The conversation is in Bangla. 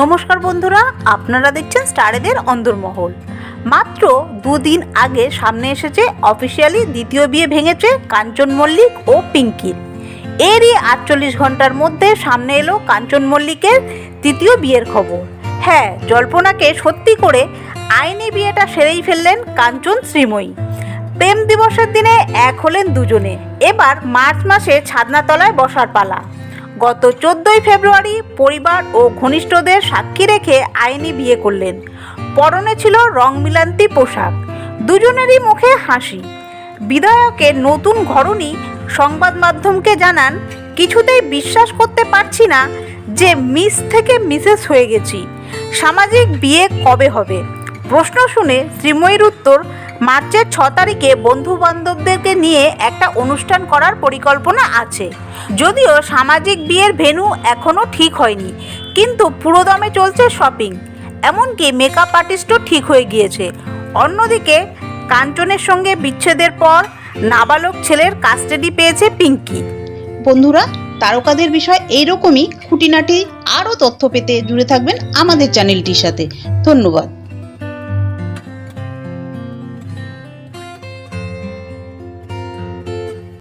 নমস্কার বন্ধুরা, আপনারা দেখছেন স্টারেদের অন্দরমহল। মাত্র দুদিন আগে সামনে এসেছে অফিসিয়ালি দ্বিতীয় বিয়ে ভেঙেছে কাঞ্চন মল্লিক ও পিঙ্কির এরই আটচল্লিশ ঘণ্টার মধ্যে সামনে এলো কাঞ্চন মল্লিকের তৃতীয় বিয়ের খবর। হ্যাঁ জল্পনাকে সত্যি করে আইনি বিয়েটা সেরেই ফেললেন কাঞ্চন শ্রীময়ী। প্রেম দিবসের দিনে এক হলেন দুজনে। এবার মার্চ মাসে ছাদনাতলায় বসার পালা। গত চোদ্দোই ফেব্রুয়ারি পরিবার ও ঘনিষ্ঠদের সাক্ষী রেখে আইনি বিয়ে করলেন। পরনে ছিল রং মিলান্তি পোশাক। দুজনেরই মুখে হাসি। বিধায়কের নতুন ঘরণী সংবাদ মাধ্যমকে জানান, কিছুতেই বিশ্বাস করতে পারছি না যে মিস থেকে মিসেস হয়ে গেছি। সামাজিক বিয়ে কবে হবে? প্রশ্ন শুনে শ্রীময়ীর উত্তর, মার্চের ছ তারিখে বন্ধু বান্ধবদেরকে নিয়ে একটা অনুষ্ঠান করার পরিকল্পনা আছে। যদিও সামাজিক বিয়ের ভেন্যু এখনও ঠিক হয়নি, কিন্তু পুরোদমে চলছে শপিং। এমনকি মেকআপ আর্টিস্টও ঠিক হয়ে গিয়েছে। অন্যদিকে, কাঞ্চনের সঙ্গে বিচ্ছেদের পর নাবালক ছেলের কাস্টাডি পেয়েছে পিঙ্কি। বন্ধুরা, তারকাদের বিষয় এইরকমই। খুঁটিনাটি আরও তথ্য পেতে জুড়ে থাকবেন আমাদের চ্যানেলটির সাথে। ধন্যবাদ।